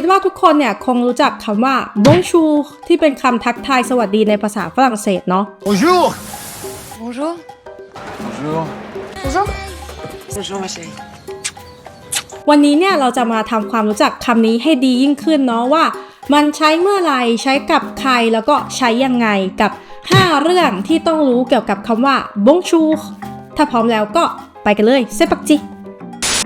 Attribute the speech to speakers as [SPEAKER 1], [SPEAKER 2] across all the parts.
[SPEAKER 1] คิดว่าทุกคนเนี่ยคงรู้จักคำว่า bonjour ที่เป็นคำทักทายสวัสดีในภาษาฝรั่งเศสเนาะ
[SPEAKER 2] Bonjour
[SPEAKER 3] Bonjour.
[SPEAKER 2] Bonjour.
[SPEAKER 3] Bonjour. Bonjour ma chérie.
[SPEAKER 1] วันนี้เนี่ยเราจะมาทำความรู้จักคำนี้ให้ดียิ่งขึ้นเนาะว่า มันใช้เมื่อไหร่ใช้กับใครแล้วก็ใช้ยังไงกับ 5 เรื่องที่ต้องรู้เกี่ยวกับคำว่า bonjour ถ้าพร้อมแล้วก็ไปกันเลยเซปักจิ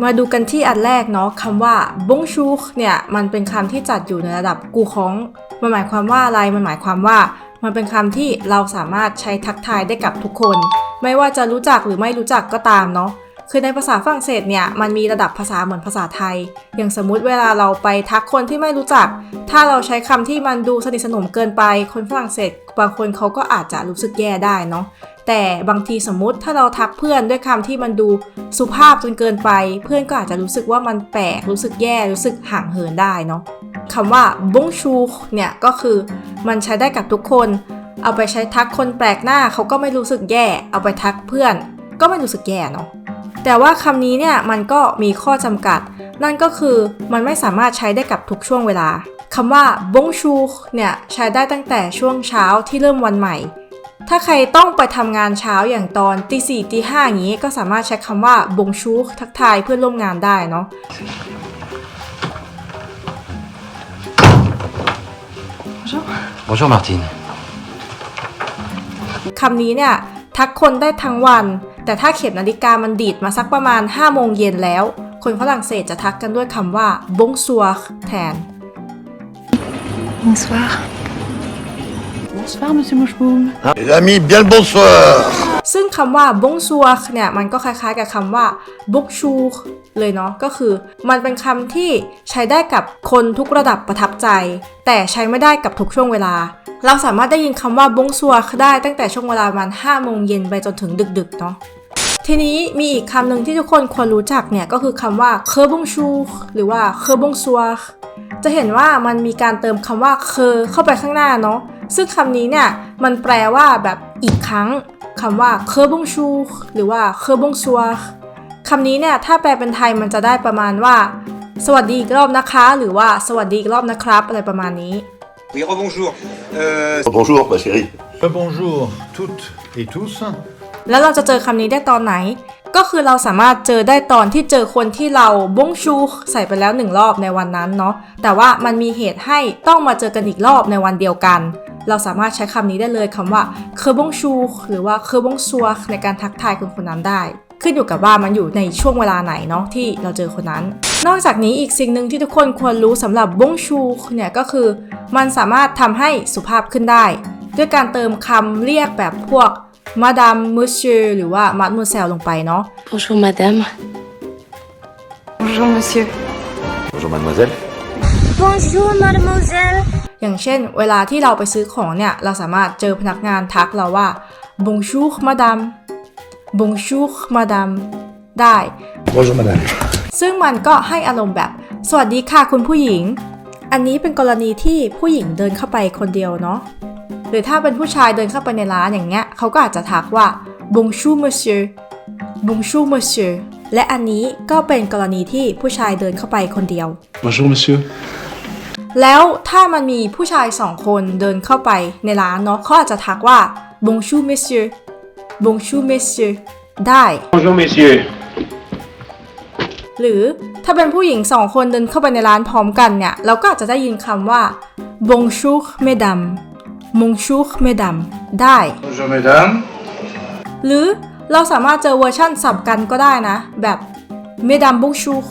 [SPEAKER 1] มาดูกันที่อันแรกเนาะคำว่า bonjour เนี่ยมันเป็นคำที่จัดอยู่ในระดับกูคองมันหมายความว่าอะไรมันหมายความว่า มันเป็นคำที่เราสามารถใช้ทักทายได้กับทุกคน ไม่ว่าจะรู้จักหรือไม่รู้จักก็ตามเนาะคือในภาษาฝรั่งเศสเนี่ยมันมีระดับภาษาเหมือนภาษาไทย อย่างสมมุติเวลาเราไปทักคนที่ไม่รู้จัก ถ้าเราใช้คำที่มันดูสนิทสนมเกินไป คนฝรั่งเศส บางคนเขาก็อาจจะรู้สึกแย่ได้เนาะ แต่บางทีสมมุติถ้าเราทักเพื่อนด้วยคำที่มันดูสุภาพจนเกินไป เพื่อนก็อาจจะรู้สึกว่ามันแปลกรู้สึกแย่รู้สึกห่างเหินได้เนาะคำว่า bonjour เนี่ยก็คือมันใช้ได้กับทุกคน เอาไปใช้ทักคนแปลกหน้าเขาก็ไม่รู้สึกแย่ เอาไปทักเพื่อน ก็ไม่รู้สึกแย่เนาะแต่ว่าคำนี้เนี่ยมันก็มีข้อจำกัด นั่นก็คือมันไม่สามารถใช้ได้กับทุกช่วงเวลาคำว่า bonjour เนี่ยใช้ได้ตั้งแต่ช่วงเช้าที่เริ่มวันใหม่ ถ้าใครต้องไปทำงานเช้าอย่างตอนตีสี่ตีห้าอย่างนี้ก็สามารถใช้คำว่า bonjour ทักทายเพื่อนร่วมงานได้เนาะ
[SPEAKER 2] Bonjour Martine.
[SPEAKER 1] คำนี้เนี่ยทักคนได้ทั้งวัน แต่ถ้าเข็มนาฬิกามันดีดมาสักประมาณ5โมงเย็นแล้ว คนฝรั่งเศสจะทักกันด้วยคำว่า bonsoir แทน
[SPEAKER 3] Bonsoir.
[SPEAKER 4] Bonsoir, monsieur Moucheboum.
[SPEAKER 5] Les amis, bien le bonsoir
[SPEAKER 1] ซึ่งคำว่า bonsoir เนี่ยมันก็คล้ายๆกับคำว่า bonjour เลยเนาะก็คือ มันเป็นคำที่ใช้ได้กับคนทุกระดับประทับใจ แต่ใช้ไม่ได้กับทุกช่วงเวลา เราสามารถได้ยินคำว่า bonsoir ได้ตั้งแต่ช่วงเวลาประมาณ5โมงเย็นไปจนถึงดึกๆเนาะทีนี้มีอีกคำหนึ่งที่ทุกคนควรรู้จักเนี่ยก็คือคำว่า que bonjour หรือว่า que bonsoir จะเห็นว่ามันมีการเติมคำว่า que เข้าไปข้างหน้าเนาะ ซึ่งคำนี้เนี่ยมันแปลว่าแบบอีกครั้งคำว่า que bonjour หรือว่า que bonsoir คำนี้เนี่ยถ้าแปลเป็นไทยมันจะได้ประมาณว่า สวัสดีอีกรอบนะคะ หรือว่าสวัสดีอีกรอบนะครับ อะไรประมาณนี้
[SPEAKER 6] Oui, rebonjour. Euh,
[SPEAKER 5] Bonjour ma chérie
[SPEAKER 2] Bonjour toutes et tous.
[SPEAKER 1] แล้วเราจะเจอคำนี้ได้ตอนไหน ก็คือเราสามารถเจอได้ตอนที่เจอคนที่เราบงชูใส่ไปแล้วหนึ่งรอบในวันนั้นเนาะแต่ว่ามันมีเหตุให้ต้องมาเจอกันอีกรอบในวันเดียวกัน เราสามารถใช้คำนี้ได้เลยคำว่าเคอบงชูหรือว่าเคอบงซัวในการทักทายคนคนนั้นได้ ขึ้นอยู่กับว่ามันอยู่ในช่วงเวลาไหนเนาะที่เราเจอคนนั้น นอกจากนี้อีกสิ่งหนึ่งที่ทุกคนควรรู้สำหรับบงชูเนี่ยก็คือ มันสามารถทำให้สุภาพขึ้นได้ ด้วยการเติมคำเรียกแบบพวก มาดามมูเชอหรือว่ามาดมูเซลลงไปเนาะ
[SPEAKER 3] Bonjour madame.
[SPEAKER 4] Bonjour, monsieur.
[SPEAKER 5] Bonjour mademoiselle
[SPEAKER 7] Bonjour mademoiselle.
[SPEAKER 1] อย่างเช่น เวลาที่เราไปซื้อของเนี่ย เราสามารถเจอพนักงานทักเราว่า bonjour madame bonjour madame ได้
[SPEAKER 5] Bonjour madame
[SPEAKER 1] ซึ่งมันก็ให้อารมณ์แบบ สวัสดีค่ะคุณผู้หญิง อันนี้เป็นกรณีที่ผู้หญิงเดินเข้าไปคนเดียวเนาะ หรือถ้าเป็นผู้ชายเดินเข้าไปในร้านอย่างเงี้ยเขาก็อาจจะทักว่า bonjour monsieur bonjour monsieur และอันนี้ก็เป็นกรณีที่ผู้ชายเดินเข้าไปคนเดียว
[SPEAKER 5] Bonjour monsieur
[SPEAKER 1] แล้วถ้ามันมีผู้ชายสองคนเดินเข้าไปในร้านเนาะเขาอาจจะทักว่า bonjour monsieur bonjour monsieur ได้
[SPEAKER 6] bonjour, messieurs.
[SPEAKER 1] หรือถ้าเป็นผู้หญิงสองคนเดินเข้าไปในร้านพร้อมกันเนี่ย เราก็อาจจะได้ยินคำว่า bonjour mesdames bonjour mesdames ได้
[SPEAKER 6] Bonjour, mesdames.
[SPEAKER 1] หรือเราสามารถเจอเวอร์ชั่นสับกันก็ได้นะ แบบ mesdames bonjour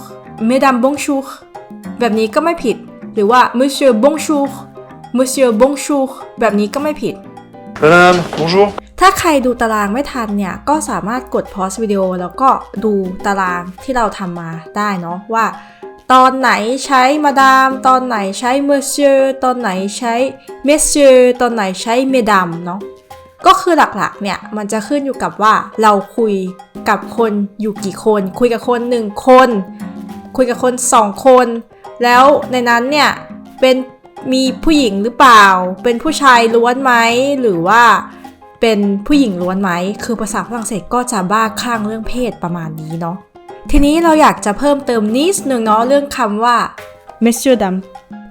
[SPEAKER 1] mesdames bonjour แบบนี้ก็ไม่ผิด หรือว่า monsieur bonjour monsieur bonjour แบบนี้ก็ไม่ผิด
[SPEAKER 5] Madame, bonjour
[SPEAKER 1] ถ้าใครดูตารางไม่ทันเนี่ย ก็สามารถกดพอสวิดีโอแล้วก็ดูตารางที่เราทำมาได้เนาะว่า ตอนไหนใช้มาดาม ตอนไหนใช้ monsieur ตอนไหนใช้ monsieur ตอนไหนใช้ mesdames เนาะก็คือหลักๆเนี่ยมันจะขึ้นอยู่กับว่าเราคุยกับคนอยู่กี่คน คุยกับคนหนึ่งคน คุยกับคนสองคน แล้วในนั้นเนี่ยเป็นมีผู้หญิงหรือเปล่า เป็นผู้ชายล้วนไหมหรือว่าเป็นผู้หญิงล้วนไหม คือภาษาฝรั่งเศสก็จะบ้าคลั่งเรื่องเพศประมาณนี้เนาะ ทีนี้เราอยากจะเพิ่มเติมนิดนึงเนาะเรื่องคำว่า monsieur dame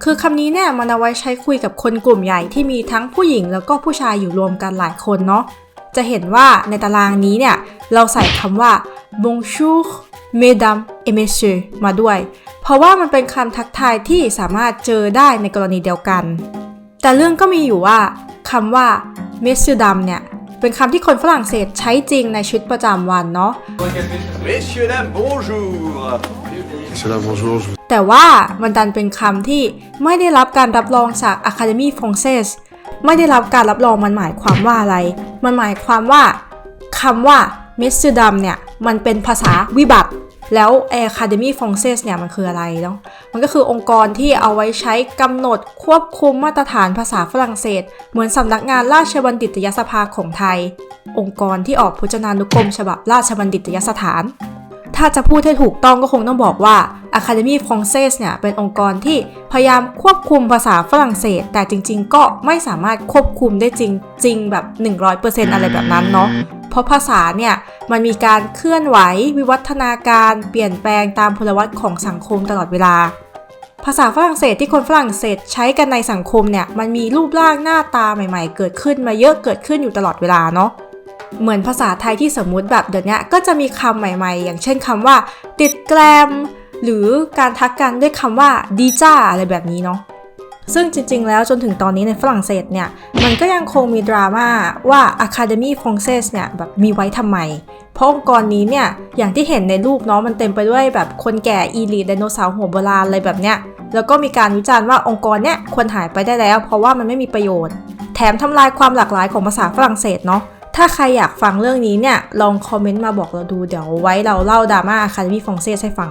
[SPEAKER 1] คือคำนี้เนี่ยมันเอาไว้ใช้คุยกับคนกลุ่มใหญ่ที่มีทั้งผู้หญิงแล้วก็ผู้ชายอยู่รวมกันหลายคนเนาะ จะเห็นว่าในตารางนี้เนี่ย เราใส่คำว่า bonjour mesdames et messieurs มาด้วย เพราะว่ามันเป็นคำทักทายที่สามารถเจอได้ในกรณีเดียวกัน แต่เรื่องก็มีอยู่ว่าคำว่า messieurs dames เนี่ย เป็นคำที่คนฝรั่งเศสใช้จริงในชีวิตประจำวันเนาะ
[SPEAKER 6] Messieurs, dames, bonjour.
[SPEAKER 5] C'est là, bonjour. je-
[SPEAKER 1] แต่ว่ามันดันเป็นคำที่ไม่ได้รับการรับรองจาก Académie Française ไม่ได้รับการรับรองมันหมายความว่าอะไร มันหมายความว่าคำว่า m e s s i e r d a m เนี่ย มันเป็นภาษาวิบัติ แล้ว Académie Française เนี่ยมันคืออะไรเนาะมันก็คือองค์กรที่เอาไว้ใช้กำหนดควบคุมมาตรฐานภาษาฝรั่งเศส เหมือนสำนักงานราชบัณฑิตยสภาของไทย องค์กรที่ออกพจนานุกรม ฉบับราชบัณฑิตยสถาน ถ้าจะพูดให้ถูกต้องก็คงต้องบอกว่า Académie Française เนี่ยเป็นองค์กรที่พยายามควบคุมภาษาฝรั่งเศส แต่จริง ๆ ก็ไม่สามารถควบคุมได้จริงจริงแบบ 100%อะไรแบบนั้นเนาะ เพราะภาษาเนี่ยมันมีการเคลื่อนไหว วิวัฒนาการเปลี่ยนแปลงตามพลวัตของสังคมตลอดเวลา ภาษาฝรั่งเศสที่คนฝรั่งเศสใช้กันในสังคมเนี่ยมันมีรูปร่างหน้าตาใหม่ ๆ เกิดขึ้นมาเยอะเกิดขึ้นอยู่ตลอดเวลาเนาะเหมือนภาษาไทยที่สมมุติแบบเดี๋ยวนี้ก็จะมีคำใหม่ๆ อย่างเช่นคำว่า ติดแกรม หรือการทักกันด้วยคำว่าดีจ้าอะไรแบบนี้เนาะ ซึ่งจริง ๆ แล้วจนถึงตอนนี้ในฝรั่งเศสเนี่ย มันก็ยังคงมีดราม่าว่า Académie Française เนี่ยแบบมีไว้ทำไม เพราะองค์กรนี้เนี่ย อย่างที่เห็นในรูปเนาะมันเต็มไปด้วยแบบคนแก่อีลีดไดโนเสาร์หัวโบราณอะไรแบบเนี้ยแล้วก็มีการวิจารณ์ว่าองค์กรเนี่ยควรหายไปได้แล้ว เพราะว่ามันไม่มีประโยชน์ แถมทำลายความหลากหลายของภาษาฝรั่งเศสเนาะถ้าใครอยากฟังเรื่องนี้เนี่ย ลองคอมเมนต์มาบอกเราดู เดี๋ยวไว้เราเล่าดราม่า Academy Française ให้ฟัง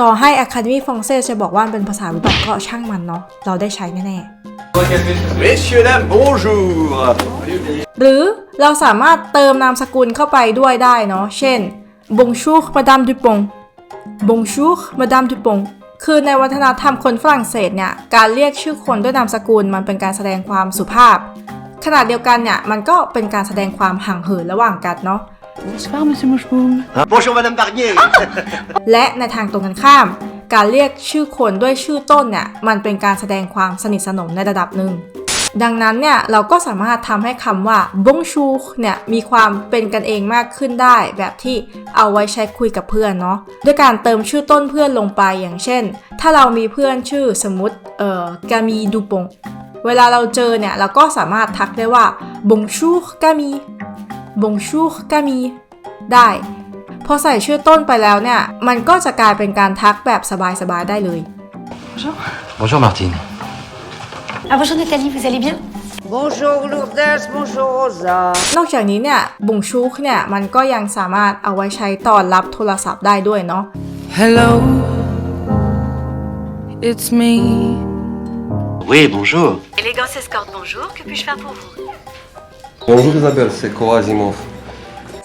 [SPEAKER 1] ต่อให้ Academy Française จะบอกว่ามันเป็นภาษาวิบัติก็ช่างมันเนาะ เราได้ใช้แน่
[SPEAKER 6] Messieurs, dames, bonjour.
[SPEAKER 1] ๆหรือเราสามารถเติมนามสกุลเข้าไปด้วยได้เนาะ เช่น Bonjour Madame Dupont Bonjour Madame Dupont คือในวัฒนธรรมคนฝรั่งเศสเนี่ย การเรียกชื่อคนด้วยนามสกุลมันเป็นการแสดงความสุภาพ ขณะเดียวกันเนี่ย มันก็เป็นการแสดงความห่างเหินระหว่างกันเนาะ
[SPEAKER 4] Bonsoir, monsieur Moucheboum.
[SPEAKER 6] Bonjour, Madame Barnier.
[SPEAKER 1] และในทางตรงกันข้าม การเรียกชื่อคนด้วยชื่อต้นเนี่ยมันเป็นการแสดงความสนิทสนมในระดับหนึ่ง ดังนั้นเนี่ยเราก็สามารถทำให้คำว่า bonjour เนี่ยมีความเป็นกันเองมากขึ้นได้ แบบที่เอาไว้ใช้คุยกับเพื่อนเนาะด้วยการเติมชื่อต้นเพื่อนลงไปอย่างเช่น ถ้าเรามีเพื่อนชื่อสมมติเอ่อกามีดูปงเวลาเราเจอเนี่ยเราก็สามารถทักได้ว่า bonjour กามี bonjour กามีได้ พอใส่ชื่อต้นไปแล้วเนี่ย มันก็จะกลายเป็นการทักแบบสบาย ๆ ได้เลย
[SPEAKER 2] Bonjour Martine.
[SPEAKER 3] Ah bonjour Nathalie, vous allez bien
[SPEAKER 8] Bonjour Lourdes, bonjour Rosa.
[SPEAKER 1] นอกจากนี้เนี่ยบุงชูกเนี่ย มันก็ยังสามารถเอาไว้ใช้ตอนรับโทรศัพท์ได้ด้วยเนาะ
[SPEAKER 9] Hello, it's me.
[SPEAKER 5] Oui, bonjour.
[SPEAKER 3] Élégance escorte, bonjour, que puis-je faire pour vous
[SPEAKER 5] Bonjour Isabelle, c'est Cora Asimov.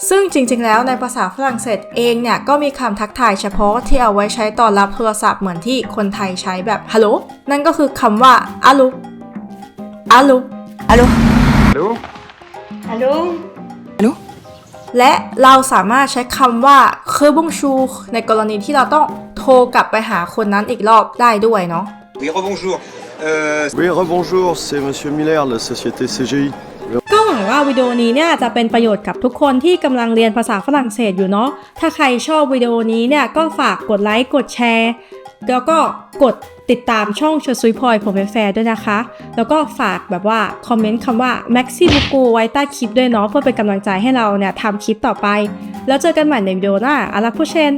[SPEAKER 1] ซึ่งจริงๆ แล้วในภาษาฝรั่งเศสเองเนี่ย ก็มีคำทักทายเฉพาะที่เอาไว้ใช้ตอนรับโทรศัพท์เหมือนที่คนไทยใช้แบบฮัลโหลนั่นก็คือคำว่าอาลุอาลุ
[SPEAKER 6] Allô
[SPEAKER 7] Allô
[SPEAKER 1] และเราสามารถใช้คำว่าเคอบุงชู ในกรณีที่เราต้องโทรกลับไปหาคนนั้นอีกรอบได้ด้วยเนาะ
[SPEAKER 6] Oui, rebonjour. Euh,
[SPEAKER 10] Oui, rebonjour, c'est Monsieur Miller de la société CGI.
[SPEAKER 1] ว่าวิดีโอนี้เนี่ยจะเป็นประโยชน์กับทุกคนที่กำลังเรียนภาษาฝรั่งเศสอยู่เนาะ ถ้าใครชอบวิดีโอนี้เนี่ยก็ฝากกดไลค์ กดแชร์ แล้วก็กดติดตามช่องชซุยพลอยผมเป็นแฟร์ด้วยนะคะ แล้วก็ฝากแบบว่า คอมเมนต์คำว่า Maxi b u k u ไว้ใต้คลิปด้วยเนาะเพื่อเป็นกำลังใจให้เราเนี่ยทำคลิปต่อไป แล้วเจอกันใหม่ในวิดีโอหน้าอารักผู้เชน